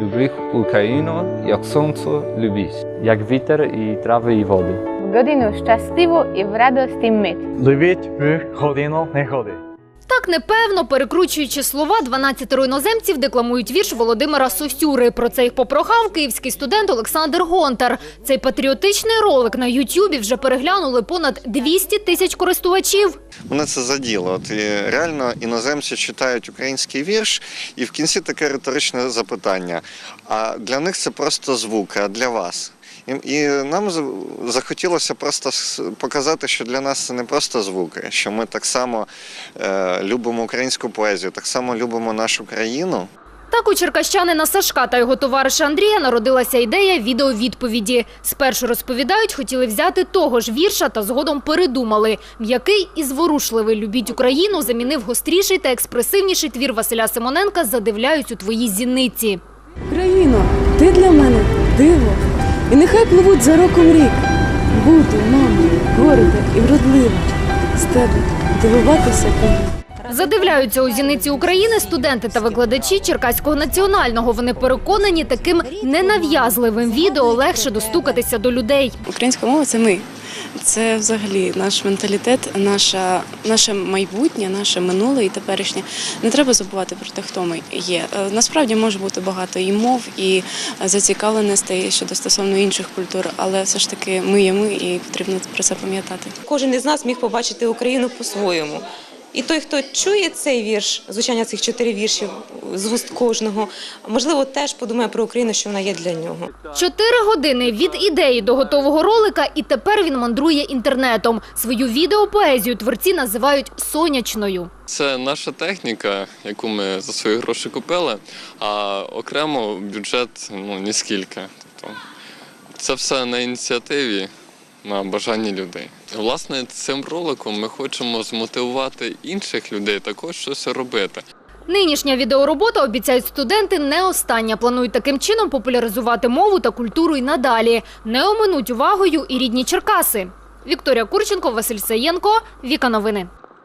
Любих Україну, як сонце любіть. як вітер і трави і воду. в годину щасливу і в радості мить. Любіть в годину негоди. Так непевно, перекручуючи слова, 12 іноземців декламують вірш Володимира Сосюри. Про це їх попрохав київський студент Олександр Гонтар. Цей патріотичний ролик на Ютубі вже переглянули понад 200 тисяч користувачів. Мене це заділо. От і реально іноземці читають український вірш, і в кінці таке риторичне запитання. А для них це просто звук, а для вас. І, нам захотілося просто показати, що для нас це не просто звуки, що ми так само е, любимо українську поезію, так само любимо нашу країну. Так у черкащанина Сашка та його товариша Андрія народилася ідея відеовідповіді. Спершу розповідають, хотіли взяти того ж вірша та згодом передумали. М'який і зворушливий «Любіть Україну» замінив гостріший та експресивніший твір Василя Симоненка «Задивляюсь у твоїй зіниці». Україно, ти для мене диво, і нехай пливуть за роком рік. Буду, мамо, горда і вродлива, з тебе дивуватися кому. Задивляються у зіниці України студенти та викладачі Черкаського національного. Вони переконані, таким ненав'язливим відео легше достукатися до людей. Українська мова це ми. Це взагалі наш менталітет, наша, наше майбутнє, наше минуле і теперішнє. Не треба забувати про те, хто ми є. Е, Насправді може бути багато і мов, і зацікавленостей щодо стосовно інших культур, але все ж таки ми є ми, і потрібно про це пам'ятати. Кожен із нас міг побачити Україну по-своєму. І той, хто чує цей вірш, звучання цих чотири віршів з вуст кожного, можливо, теж подумає про Україну, що вона є для нього. Чотири години від ідеї до готового ролика, і тепер він мандрує інтернетом. Свою відеопоезію творці називають сонячною. Це наша техніка, яку ми за свої гроші купили, а окремо бюджет ну ніскільки. Тобто це все на ініціативі, на бажання людей. Власне, цим роликом ми хочемо змотивувати інших людей також щось робити. Нинішня відеоробота, обіцяють студенти, не остання. Планують таким чином популяризувати мову та культуру й надалі. Не оминуть увагою і рідні Черкаси. Вікторія Курченко, Василь Саєнко, Віка Новини.